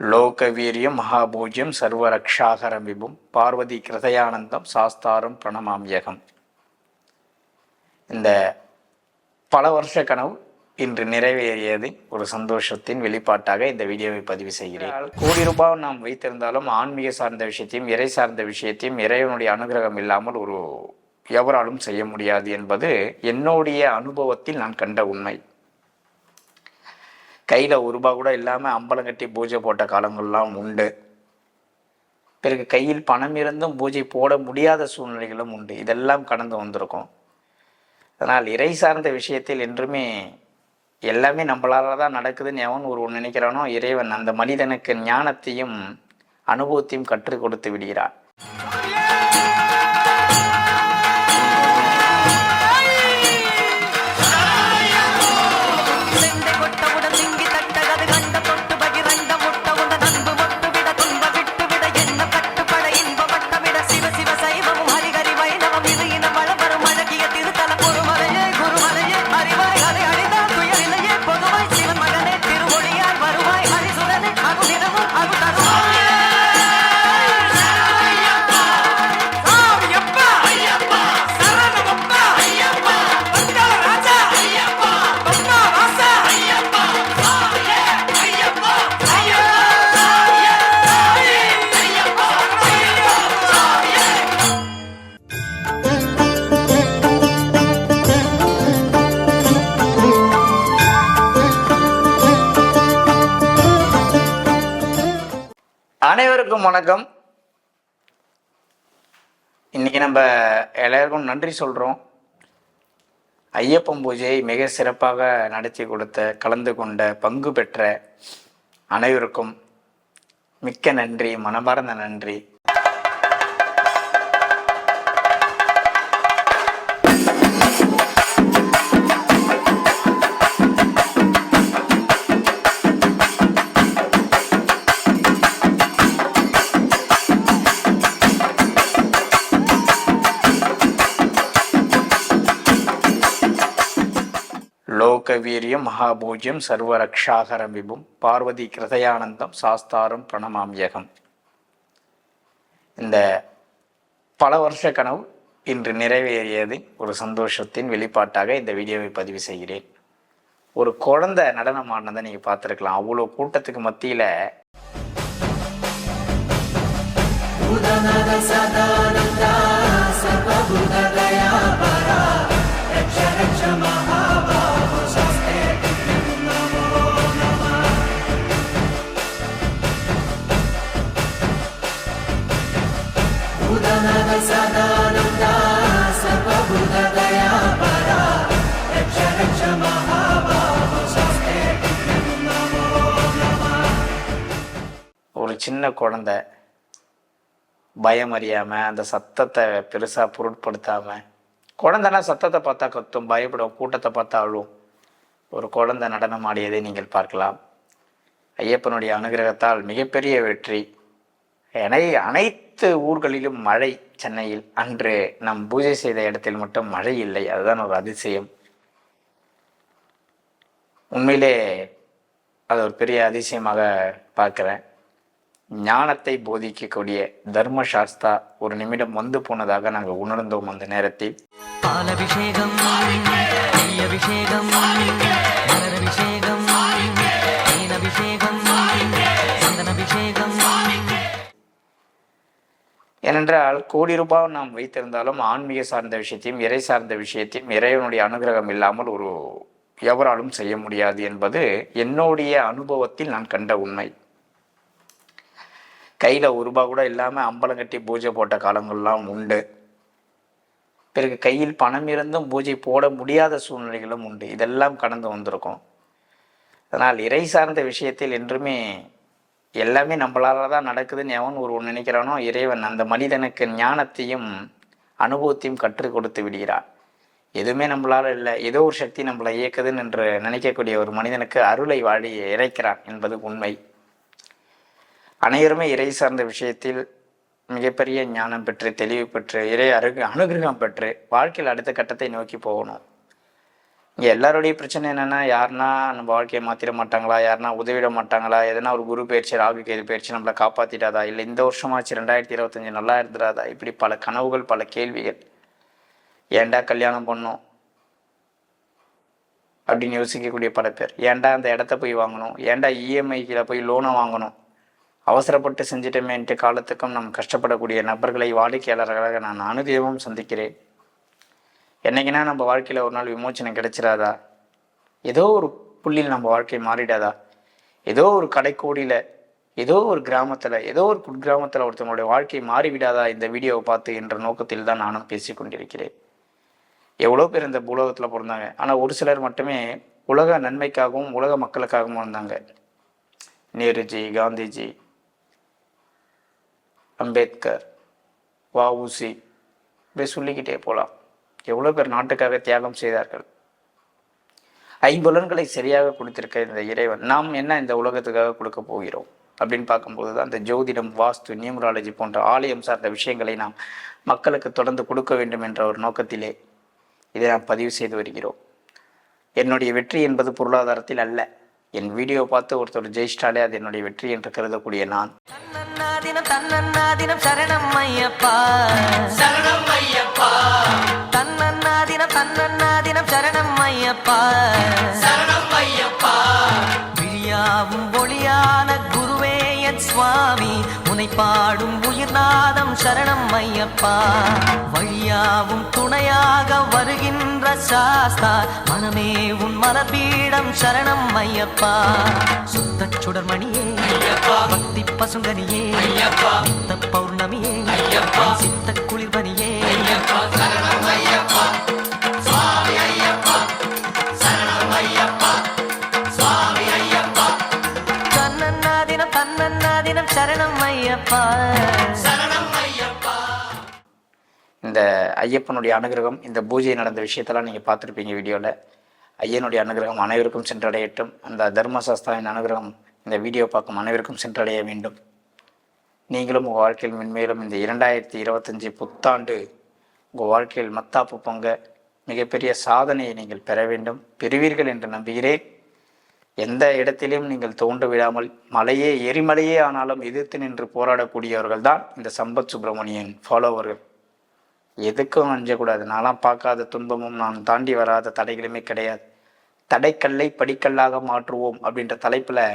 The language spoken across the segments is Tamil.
லோகவீரியம் மகாபூஜ்யம் சர்வரக்ஷாகரம் விபும் பார்வதி கிருதயானந்தம் சாஸ்தாரம் பிரணமாம்யகம் இந்த பல வருஷ கனவு இன்று நிறைவேறியது ஒரு சந்தோஷத்தின் வெளிப்பாட்டாக இந்த வீடியோவை பதிவு செய்கிறேன். கோடி ரூபாய் நாம் வைத்திருந்தாலும் ஆன்மீக சார்ந்த விஷயத்தையும் இறை சார்ந்த விஷயத்தையும் இறைவனுடைய அனுகிரகம் இல்லாமல் ஒரு எவராலும் செய்ய முடியாது என்பது என்னுடைய அனுபவத்தில் நான் கண்ட உண்மை. கையில் ஒரு ரூபா கூட இல்லாமல் அம்பலம் கட்டி பூஜை போட்ட காலங்கள்லாம் உண்டு. பிறகு கையில் பணம் இருந்தும் பூஜை போட முடியாத சூழ்நிலைகளும் உண்டு. இதெல்லாம் கடந்து வந்திருக்கும். அதனால் இறை சார்ந்த விஷயத்தில் என்றுமே எல்லாமே நம்மளால தான் நடக்குதுன்னு எவன் ஒரு நினைக்கிறானோ இறைவன் அந்த மனிதனுக்கு ஞானத்தையும் அனுபவத்தையும் கற்றுக் கொடுத்து விடுகிறான். அனைவருக்கும் வணக்கம். இன்னைக்கு நம்ம எல்லாருக்கும் நன்றி சொல்கிறோம் ஐயப்பன் பூஜையை மிக சிறப்பாக நடத்தி கொடுத்த கலந்து கொண்ட பங்கு பெற்ற அனைவருக்கும் மிக்க நன்றி மனமார்ந்த நன்றி. வீரியம் மகாபூஜ்யம் சர்வரக்ஷாகரம் விபும் பார்வதி கிருதயானந்தம் சாஸ்தாரம் பிரணமாம்யகம் இந்த பல வருஷ கனவு இன்று நிறைவேறியது ஒரு சந்தோஷத்தின் வெளிப்பாட்டாக இந்த வீடியோவை பதிவு செய்கிறேன் ஒரு குழந்தை நடனம் ஆடினதை நீங்கள் பார்த்துருக்கலாம் அவ்வளோ கூட்டத்துக்கு மத்தியில் ஒரு சின்ன குழந்தை பயம் அறியாமல் அந்த சத்தத்தை பெருசாக பொருட்படுத்தாமல் குழந்தைனா சத்தத்தை பார்த்தா கத்தும் பயப்படும் கூட்டத்தை பார்த்தா அழுவும் ஒரு குழந்தை நடனம் ஆடியதை நீங்கள் பார்க்கலாம். ஐயப்பனுடைய அனுகிரகத்தால் மிகப்பெரிய வெற்றி. என அனைத்து ஊர்களிலும் மழை சென்னையில். அன்று நம் பூஜை செய்த இடத்தில் மட்டும் மழை இல்லை. அதுதான் ஒரு அதிசயம். உண்மையிலே அது ஒரு பெரிய அதிசயமாக பார்க்குறேன். ஞானத்தை போதிக்கக்கூடிய தர்ம சாஸ்தா ஒரு நிமிடம் வந்து போனதாக நாங்கள் உணர்ந்தோம் அந்த நேரத்தில். பாலபிஷேகம் அபிஷேகம் ஏனென்றால் கோடி ரூபாய் நாம் வைத்திருந்தாலும் ஆன்மீக சார்ந்த விஷயத்தையும் இறை சார்ந்த விஷயத்தையும் இறைவனுடைய அனுகிரகம் இல்லாமல் ஒரு எவராலும் செய்ய முடியாது என்பது என்னுடைய அனுபவத்தில் நான் கண்ட உண்மை. கையில் ஒரு ரூபா கூட இல்லாமல் அம்பலம் கட்டி பூஜை போட்ட காலங்கள்லாம் உண்டு. பிறகு கையில் பணம் இருந்தும் பூஜை போட முடியாத சூழ்நிலைகளும் உண்டு. இதெல்லாம் கடந்து வந்திருக்கும். அதனால் இறை சார்ந்த விஷயத்தில் என்றுமே எல்லாமே நம்மளால தான் நடக்குதுன்னு எவன் ஒரு நினைக்கிறானோ இறைவன் அந்த மனிதனுக்கு ஞானத்தையும் அனுபவத்தையும் கற்றுக் கொடுத்து விடுகிறான். எதுவுமே நம்மளால் இல்லை. ஏதோ ஒரு சக்தி நம்மளை இயக்குதுன்னு என்று நினைக்கக்கூடிய ஒரு மனிதனுக்கு அருளை வாழி இறைக்கிறான் என்பது உண்மை. அனைவருமே இறை சார்ந்த விஷயத்தில் மிகப்பெரிய ஞானம் பெற்று தெளிவு பெற்று இறை அருகு அனுகிரகம் பெற்று வாழ்க்கையில் அடுத்த கட்டத்தை நோக்கி போகணும். எல்லாருடைய பிரச்சனை என்னென்னா யாருன்னா நம்ம வாழ்க்கையை மாற்றிட மாட்டாங்களா? யாருனா உதவிட மாட்டாங்களா? எதனா ஒரு குரு பயிற்சி ராகு கேது பயிற்சி நம்மளை காப்பாற்றிடாதா இல்லை இந்த வருஷமாச்சு ரெண்டாயிரத்தி இருபத்தஞ்சி நல்லா இருந்துடாதா? இப்படி பல கனவுகள் பல கேள்விகள். ஏன்டா கல்யாணம் பண்ணோம்? அப்படின்னு யோசிக்கக்கூடிய பல பேர். ஏன்டா அந்த இடத்த போய் வாங்கணும்? ஏன்டா இஎம்ஐக்கில் போய் லோனை வாங்கணும்? அவசரப்பட்டு செஞ்சிட்டமேன்ட்டு காலத்துக்கும் நம் கஷ்டப்படக்கூடிய நபர்களை வாடிக்கையாளர்களாக நான் அனுதினமும் சந்திக்கிறேன். என்னைக்குன்னா நம்ம வாழ்க்கையில் ஒரு நாள் விமோச்சனம் கிடைச்சிடாதா ஏதோ ஒரு புள்ளியில் நம்ம வாழ்க்கை மாறிடாதா? ஏதோ ஒரு கடைக்கோடியில் ஏதோ ஒரு கிராமத்தில் ஏதோ ஒரு குட்கிராமத்தில் ஒருத்தவங்களுடைய வாழ்க்கை மாறிவிடாதா இந்த வீடியோவை பார்த்து என்ற நோக்கத்தில் தான் நானும் பேசி கொண்டிருக்கிறேன். எவ்வளோ பேர் இந்த உலகத்தில் பிறந்தாங்க. ஆனால் ஒரு சிலர் மட்டுமே உலக நன்மைக்காகவும் உலக மக்களுக்காகவும் வந்தாங்க. நேருஜி காந்திஜி அம்பேத்கர் வஉசி இப்படி சொல்லிக்கிட்டே போகலாம் எவ்வளோ பேர் நாட்டுக்காக தியாகம் செய்தார்கள்? ஐம்புலன்களை சரியாக கொடுத்திருக்க இந்த இறைவன் நாம் என்ன இந்த உலகத்துக்காக கொடுக்க போகிறோம்? அப்படின்னு பார்க்கும்போது தான் இந்த ஜோதிடம் வாஸ்து நியூமராலஜி போன்ற ஆலயம் சார்ந்த விஷயங்களை நாம் மக்களுக்கு தொடர்ந்து கொடுக்க வேண்டும் என்ற ஒரு நோக்கத்திலே இதை நாம் பதிவு செய்து வருகிறோம். என்னுடைய வெற்றி என்பது பொருளாதாரத்தில் அல்ல. என் வீடியோ பார்த்து ஒருத்தர் ஜெயிச்சிட்டாலே அது என்னுடைய வெற்றி என்று கருதக்கூடிய நான். சரணம் ஐயப்பா. சரணம் ஐயப்பா. தன்னன்னாதினம் தன்னன்னாதினம் சரணம் ஐயப்பா. சரணம் ஐயப்பா. விழியாவும் ஒளியான குருவே என் சுவாமி. உனை பாடும் உயிர்நாதம் சரணம் ஐயப்பா. வழியாவும் துணையாக வருகின்ற சாஸ்தா. மனமே உன் மலபீடம் சரணம் ஐயப்பா. சுத்த சுடர்மணியே பக்தி பசுங்கனியே பௌர்ணமியே சித்த சரணம் ஐயப்பா. சரணம் ஐயப்பா. இந்த ஐயப்பனுடைய அனுகிரகம் இந்த பூஜை நடந்த விஷயத்தெல்லாம் நீங்கள் பார்த்துருப்பீங்க வீடியோவில் ஐயனுடைய அனுகிரகம் அனைவருக்கும் சென்றடையட்டும். அந்த தர்மசாஸ்தாவின் அனுகிரகம் இந்த வீடியோ பார்க்கும் அனைவருக்கும் சென்றடைய வேண்டும். நீங்களும் உங்கள் வாழ்க்கையில் மென்மேலும் இந்த இரண்டாயிரத்தி இருபத்தஞ்சி புத்தாண்டு உங்கள் வாழ்க்கையில் மத்தாப்பு பொங்க மிகப்பெரிய சாதனையை நீங்கள் பெற வேண்டும். பெறுவீர்கள் என்று நம்புகிறேன். எந்த இடத்திலும் நீங்கள் தோன்று விடாமல் மலையே எரிமலையே ஆனாலும் எதிர்த்து நின்று போராடக்கூடியவர்கள் தான் இந்த சம்பத் சுப்பிரமணியன் ஃபாலோவர்கள் எதுக்கும் அஞ்சக்கூடாது. நான்லாம் பார்க்காத துன்பமும் நான் தாண்டி வராத தடைகளுமே கிடையாது. தடைக்கல்லை படிக்கல்லாக மாற்றுவோம் அப்படின்ற தலைப்பில்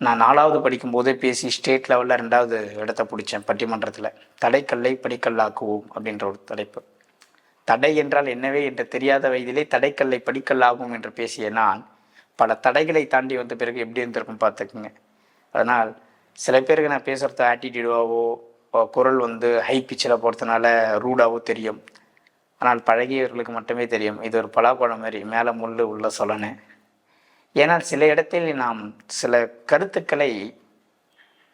நான் நாலாவது படிக்கும்போதே பேசி ஸ்டேட் லெவலில் ரெண்டாவது இடத்த பிடிச்சேன் பட்டிமன்றத்தில். தடைக்கல்லை படிக்கல்லாக்குவோம் அப்படின்ற ஒரு தலைப்பு. தடை என்றால் என்னவே என்று தெரியாத வயதிலே தடைக்கல்லை படிக்கல்லாகும் என்று பேசிய நான் பல தடைகளை தாண்டி வந்த பிறகு எப்படி இருந்திருக்கும் பார்த்துக்குங்க. அதனால் சில பேருக்கு நான் பேசுகிறது ஆட்டிடியூடாவோ குரல் வந்து ஹை பிச்சில் போகிறதுனால ரூடாவோ தெரியும். ஆனால் பழகியவர்களுக்கு மட்டுமே தெரியும். இது ஒரு பலாப்பழம் மாதிரி மேலே முள் உள்ள சொல்லணும் ஏன்னால் சில இடத்தில் நாம் சில கருத்துக்களை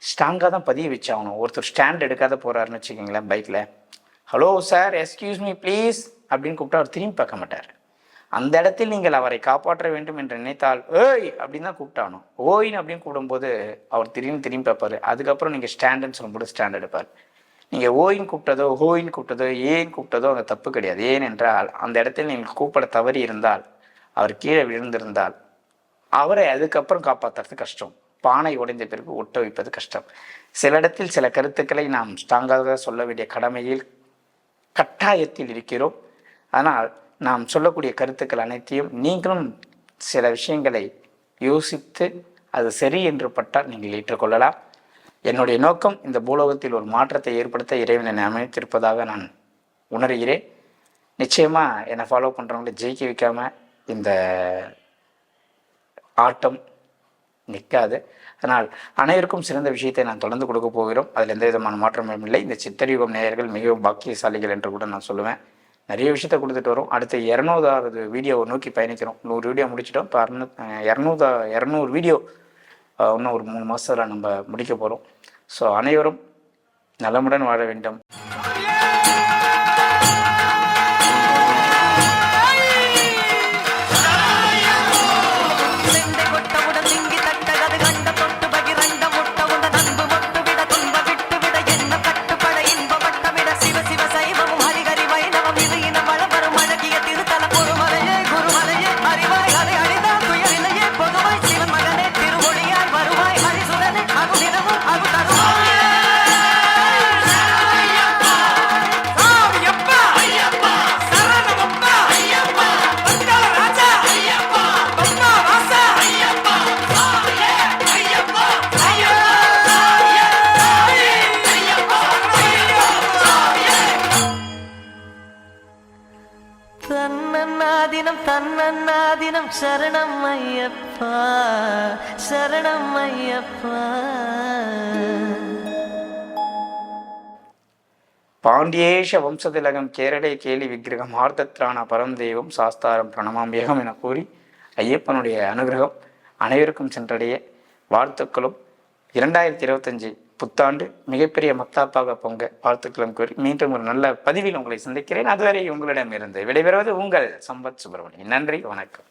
ஸ்ட்ராங்காக தான் பதிய வச்சாகணும். ஒருத்தர் ஸ்டாண்ட் எடுக்காத போகிறாருன்னு வச்சுக்கோங்களேன் பைக்கில் hello sir excuse me please அப்படின்னு கூப்பிட்டா அவர் திரும்பி பார்க்க மாட்டார். அந்த இடத்தில் நீங்கள் அவரை காப்பாற்ற வேண்டும் என்று நினைத்தால் ஏய்! அப்படின்னு தான் கூப்பிட்டானோ. ஓயின் அப்படின்னு கூப்பிடும்போது அவர் திரும்பி திரும்பி பார்ப்பார். அதுக்கப்புறம் நீங்கள் ஸ்டாண்டுன்னு சொல்லும்போது ஸ்டாண்ட் எடுப்பார். நீங்கள் ஓயின் கூப்பிட்டதோ ஹோயின் கூப்பிட்டதோ ஏன் கூப்பிட்டதோ அங்கே தப்பு கிடையாது. ஏனென்றால் அந்த இடத்தில் நீங்கள் கூப்பிட தவறி இருந்தால் அவர் கீழே விழுந்திருந்தால் அவரை அதுக்கப்புறம் காப்பாற்றுறது கஷ்டம். பானை உடைந்த பிறகு ஒட்ட வைப்பது கஷ்டம். சில இடத்தில் சில கருத்துக்களை நாம் ஸ்ட்ராங்காக சொல்ல வேண்டிய கடமையில் கட்டாயத்தில் இருக்கிறோம். ஆனால் நாம் சொல்லக்கூடிய கருத்துக்கள் அனைத்தையும் நீங்களும் சில விஷயங்களை யோசித்து அது சரி என்று பட்டால் நீங்கள் ஏற்றுக்கொள்ளலாம். என்னுடைய நோக்கம் இந்த பூலோகத்தில் ஒரு மாற்றத்தை ஏற்படுத்த இறைவனை அமைத்திருப்பதாக நான் உணர்கிறேன். நிச்சயமாக என்னை ஃபாலோ பண்ணுறவங்களை ஜெயிக்க வைக்காமல் இந்த ஆட்டம் நிற்காது அதனால் அனைவருக்கும் சிறந்த விஷயத்தை நான் தொடர்ந்து கொடுக்க போகிறோம். அதில் எந்த விதமான மாற்றமும் இல்லை. இந்த சித்தரியுகம் நேயர்கள் மிகவும் பாக்கியசாலிகள் என்று கூட நான் சொல்லுவேன். நிறைய விஷயத்த கொடுத்துட்டு வரோம். அடுத்து இரநூறாவது வீடியோவை நோக்கி பயணிக்கிறோம். நூறு வீடியோ முடிச்சிட்டோம். இப்போ அறுநூ இரநூதா இரநூறு வீடியோ இன்னும் ஒரு மூணு மாதத்தில் நம்ம முடிக்க போகிறோம் ஸோ அனைவரும் நலமுடன் வாழ வேண்டும். தினம் சரணம் ஐயப்பா சரணம் ஐயப்பா. பாண்டியேஷ வம்சதிலகம் கேரளே கேலி விக்கிரகம் ஆர்த்தத்ரான பரம்தெய்வம் சாஸ்தாரம் பிரணமாம்பியகம் என கூறி ஐயப்பனுடைய அனுகிரகம் அனைவருக்கும் சென்றடைய வாழ்த்துக்களும். இரண்டாயிரத்தி இருபத்தஞ்சு புத்தாண்டு மிகப்பெரிய மத்தாப்பாக பொங்க வாழ்த்துக்களும் கூறி மீண்டும் ஒரு நல்ல பதிவில் உங்களை சந்திக்கிறேன். அதுவரை உங்களிடம் இருந்து விடைபெறுவது உங்கள் சம்பத் சுப்பிரமணியன். நன்றி வணக்கம்.